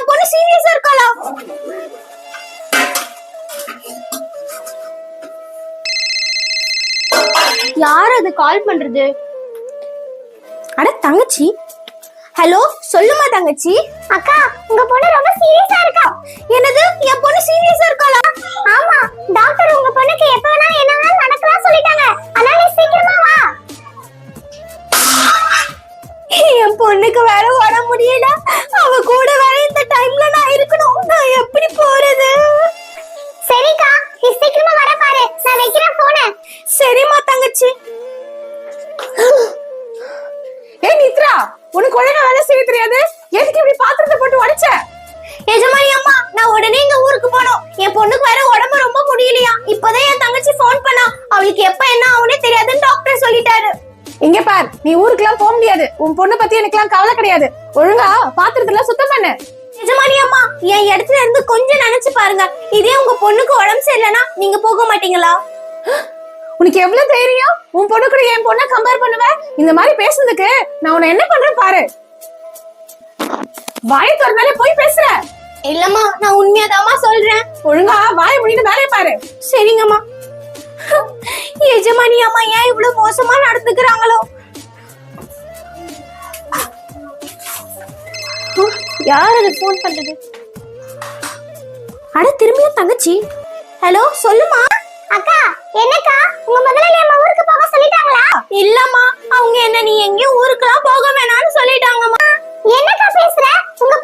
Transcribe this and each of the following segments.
என் பொண்ணு சீரியஸா இருக்காளா? யார் அது கால் பண்றது? அட தங்கச்சி. ஹலோ சொல்லுமா தங்கச்சி? அக்கா என் பொண்ணுக்கு வேற உடம்பு ரொம்ப முடியலையா? இப்பதான் என் தங்கச்சி ஃபோன் பண்ணா. அவளுக்கு எப்ப என்ன ஆகுனே தெரியாதுன்னு டாக்டர் சொல்லிட்டாரு. இங்க பார் நீ ஊருக்குலாம் போக முடியாது. உன் பொண்ணு பத்தி எனக்குலாம் கவலை கிடையாது. ஒழுங்கா பாத்திரத்தெல்லாம் சுத்தம் பண்ணு. எஜமானி அம்மா என் இடத்துல இருந்து கொஞ்சம் நினைச்சு பாருங்க. இதே உங்க பொண்ணுக்கு உடம்பு சரியில்லைன்னா நீங்க போக மாட்டீங்களா? உனக்கு எவ்வளவு தைரியம்? உன் பொண்ணு கூட என் பொண்ணை கம்பேர் பண்ணுவ? இந்த மாதிரி பேசுனதுக்கு நான் உன்னை என்ன பண்றேன் பாரு. வாய் திறந்தாலே போய் பேசுற. இல்லம்மா நான் உண்மையாதாம்மா சொல்றேன். ஒழுங்கா வாய் முடிந்து வேலையை பாரு. சரிங்கம்மா. எஜமானி அம்மா ஏன் இவ்வளவு மோசமா நடந்துக்கிறாங்களோ? யார் அது ஃபோன் பண்றது? அட திரும்பியும் தங்கச்சி? ஹலோ சொல்லுமா? அக்கா என்னக்கா? உங்க முதலாளி அம்மா ஊருக்கு போக சொல்லிட்டாங்களா? இல்லம்மா அவங்க என்ன நீ எங்கேயும் ஊருக்குலாம் போக வேணாம்னு சொல்லிட்டாங்கம்மா. என்னக்கா பேசுற? உங்க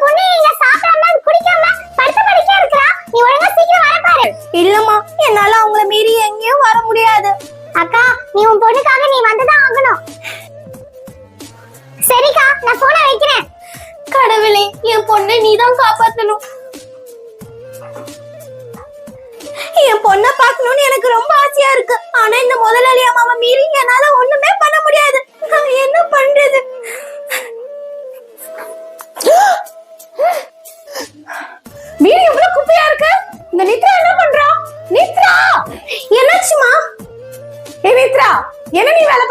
அக்கா நீ உன் பொண்ணுக்காக நீ வந்துதான் ஆகணும். சரிக்கா நான் போன வைக்கிறேன். கடவுளே என் பொண்ணை நீதான் காப்பாத்தணும். என் பொண்ணை பார்க்கணும்னு எனக்கு ரொம்ப ஆசையா இருக்கு. ஆனா இந்த முதலாளி அம்மாவை மீறி என்னால ஒண்ணுமே பண்ண முடியாது. நான் என்ன பண்றது?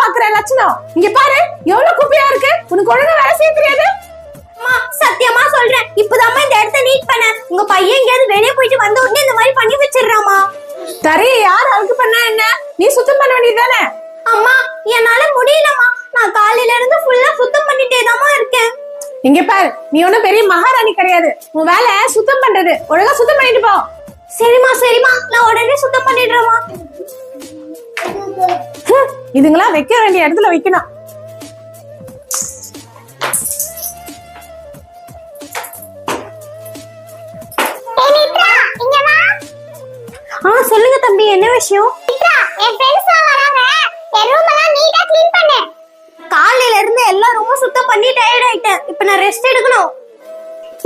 பாக்குற லட்சணம். இங்க பாரு எவ்வளவு குப்பையா இருக்கு? உனக்கு ஒழுங்கா வேலை செய்ய தெரியாது? அம்மா சத்தியமா சொல்றேன். இப்பதாம்மா இந்த இடத்த நீட் பண்ண. உங்க பையன் எங்கேயாவது வெளியே போயிட்டு வந்த உடனே இந்த மாதிரி பண்ணி வச்சிடுறாமா தரையை யார் அழுக்கு பண்ணா என்ன? நீ சுத்தம் பண்ண வேண்டியதுதானே அம்மா என்னால முடியலம்மா. நான் காலையில இருந்து ஃபுல்லா சுத்தம் பண்ணிட்டே இருக்கேன். இங்க பாரு நீ ஒண்ணும் பெரிய மகாராணி கிடையாது. உன் வேலை சுத்தம் பண்றது. ஒழுங்கா சுத்தம் பண்ணிட்டு போ. சரிம்மா சரிம்மா. நான் உடனே சுத்தம் பண்ணிடுறேம்மா. ஹம், இதுங்களாம் வைக்க வேண்டிய இடத்துல வைக்கணும். ஆ சொல்லுங்க தம்பி என்ன விஷயம்? என் ஃப்ரெண்ட்ஸ் வராங்க. என் ரூம் எல்லாம் நீட்டா க்ளீன் பண்ணு. காலையில இருந்து எல்லா ரூமும் சுத்தம் பண்ணி டயர்ட் ஆயிட்டேன். இப்போ நான் ரெஸ்ட் எடுக்கணும்.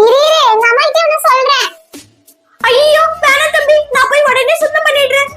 இரு எங்க அம்மா கிட்ட ஒன்னு சொல்றேன். ஐயோ வேணாம் தம்பி நான் போய் உடனே சுத்தம் பண்ணிடுறேன்.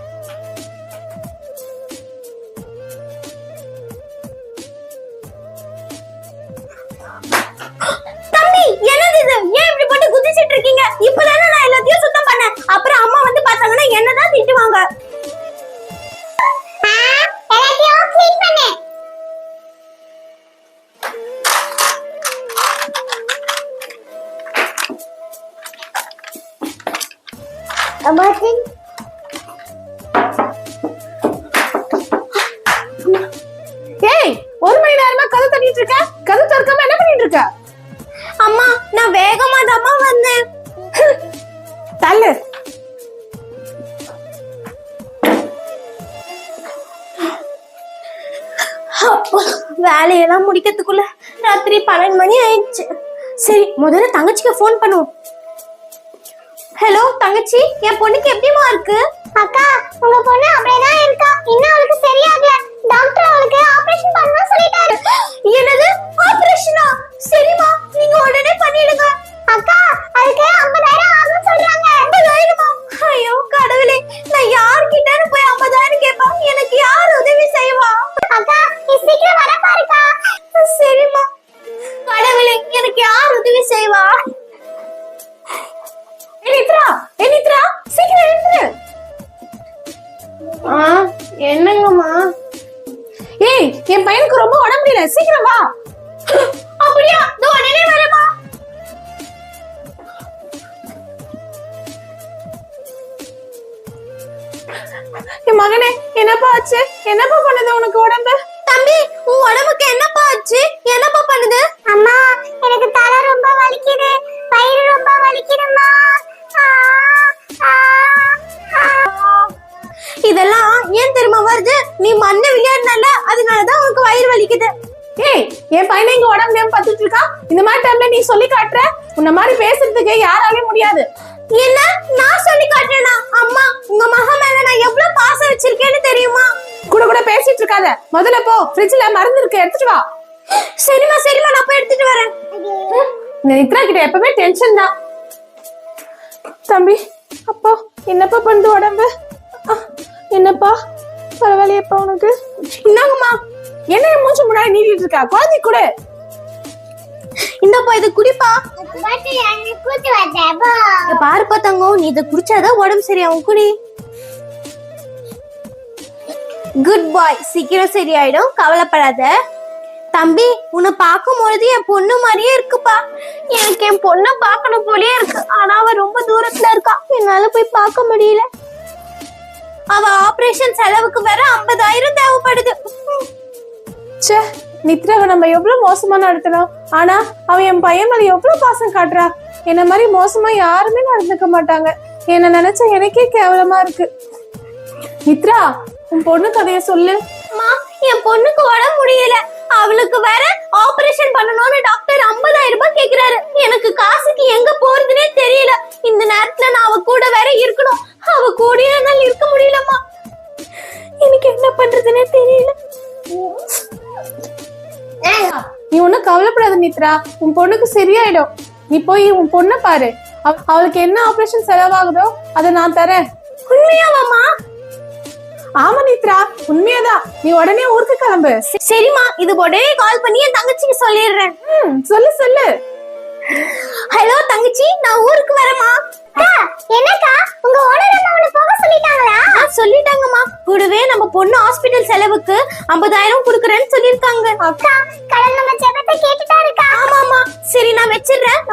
அம்மாச்சி ஏய் ஒரு மணி நேரமா கதை தட்டிட்டு இருக்க? கதை திறக்காம என்ன பண்ணிட்டு இருக்க? அம்மா நான் வேகமா தாம்மா வந்தேன். தள்ளு. வேலையெல்லாம் முடிக்கிறதுக்குள்ள ராத்திரி பன்னெண்டு மணி ஆயிடுச்சு. சரி முதல்ல தங்கச்சிக்கு ஃபோன் பண்ணுவோம். ஹலோ தங்கச்சி என் பொண்ணுக்கு எப்படிமா இருக்கு? அக்கா உங்க பொண்ணு அப்படியேதான் இருக்கா. இன்னும் அவளுக்கு சரியாகல. டாக்டர் அவளுக்கு ஆபரேஷன் பண்ணனும் சொல்லிட்டாரு. என்னது? ஆபரேஷனா சரிமா நீங்க உடனே பண்ணிடுங்க அக்கா அதுக்கு 50000 ஆகும் சொல்றாங்க. 50000மா ஐயோ கடவுளே நான் யார்கிட்ட போய் 50000 கேட்பேன் எனக்கு யார் உதவி செய்வா? அக்கா நீ சீக்கிரம் வர பாருக்கா. சரிம்மா. கடவுளே எனக்கு யார் உதவி செய்வா? நித்ரா ஏ நித்ரா சீக்கிரம் எழுந்துரு ஆ என்னங்கம்மா? ஏய் என் பையனுக்கு ரொம்ப உடம்பு முடியல. சீக்கிரம் வா. அப்படியா? தோ உடனே வரேம்மா என் மகனே என்னப்பா ஆச்சு? என்னப்பா பண்ணுது உனக்கு உடம்பு? தம்பி உன் உடம்புக்கு என்னப்பா ஆச்சு? என்னப்பா பண்ணுது? அம்மா நீ மண்ணை விளையாடுனால அதனாலதான் உனக்கு வயிறு வலிக்குது. ஏய் என் பையனை இங்க உடம்பு ஏன் பார்த்துட்டு இருக்கான்? இந்த மாதிரி டைம்ல நீ சொல்லி காட்டுற? உன்ன மாதிரி பேசுறதுக்கு யாராலையும் முடியாது. என்ன? நான் சொல்லி காட்டுறேனா? அம்மா உங்க மகன் மேல நான் எவ்வளவு பாசம் வச்சிருக்கேன்னு தெரியுமா? கூட கூட பேசிட்டு இருக்காத. முதல்ல போ. ஃப்ரிட்ஜ்ல மருந்து இருக்கு எடுத்துட்டு வா. சரிம்மா சரிமா நான் போய் எடுத்துட்டு வரேன். இந்த நித்ரா கிட்ட எப்பவுமே டென்ஷன் தான். தம்பி அப்போ என்னப்பா பண்ணுது உடம்பு? என்னப்பா? பரவாயில்லையப்பா உனக்கு? இந்தாங்கம்மா. என்ன மூச்சு முன்னாடி நீட்டிட்டு இருக்கா? குழந்தை கூட. இந்தப்பா இதை குடிப்பா. பாருப்பா தங்கம். நீ இதை குடிச்சாதான் உடம்பு சரியாகும். குடி. குட் பாய் சீக்கிரம் சரியாயிடும். கவலைப்படாத. தம்பி உன்னை பார்க்கும்பொழுது என் பொண்ணு மாதிரியே இருக்குப்பா. எனக்கு என் பொண்ணை பார்க்கணும் போலயே இருக்கு. ஆனா அவ ரொம்ப தூரத்துல இருக்கா. என்னால போய் பார்க்க முடியல. அவ ஆபரேஷன் செலவுக்கு வேற ஐம்பதாயிரம் தேவைப்படுது. ச்சே நித்ராவை நம்ம எவ்வளவு மோசமா நடத்தினோம்? ஆனா அவன் என் பையன் மேல எவ்வளவு பாசம் காட்டுறா? என்ன மாதிரி மோசமா யாருமே நடந்துக்க மாட்டாங்க. என்ன நினைச்சா எனக்கே கேவலமா இருக்கு. நித்ரா உன் பொண்ணு கதைய சொல்லு. என் பொண்ணுக்கு உடம்பு முடியல. அவளுக்கு வேற ஆபரேஷன் பண்ணணும்னு டாக்டர் நித்ரா உன் பொண்ணுக்கு சரியாயிடும். நீ போய் உன் பொண்ணை பாரு. அவ- அவளுக்கு என்ன ஆபரேஷன் செலவாகுதோ அதை நான் தரேன். உண்மையாவாம்மா? ஆமா நித்ரா உண்மையாதான். நீ உடனே ஊருக்கு கிளம்பு. சரிம்மா இது உடனே கால் பண்ணி என் தங்கச்சிக்கு சொல்லிடுறேன். சொல்லு சொல்லு. ஹலோ தங்கச்சி நான் ஊருக்கு வரேம்மா. அக்கா, என்னக்கா? உங்க ஓனர் அம்மா போக சொல்லிட்டாங்களா? சொல்லிட்டாங்கம்மா. கூடவே நம்ம பொண்ணு ஹாஸ்பிட்டல் செலவுக்கு 50000 கொடுக்குறேன்னு சொல்லியிருக்காங்க. அக்கா கடல் நம்ம ஜெபத்தை கேட்டுட்டா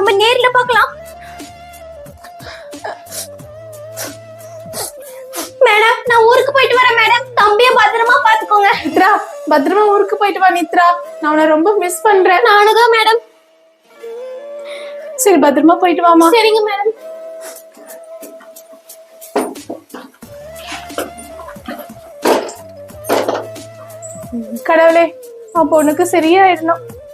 நம்ம நேர்ல பார்க்கலாம். மேடம் நான் ஊருக்கு போயிட்டு வரேன் மேடம். தம்பிய பத்திரமா பாத்துக்கோங்க நித்ரா பத்திரமா ஊருக்கு போயிட்டு வா நித்ரா. நான் உன்னை ரொம்ப மிஸ் பண்றேன். நானுதான் மேடம். சரி பத்திரமா போயிட்டு வாமா சரிங்க மேடம். கடவுளே அவன் பொண்ணுக்கு சரியாயிடணும்.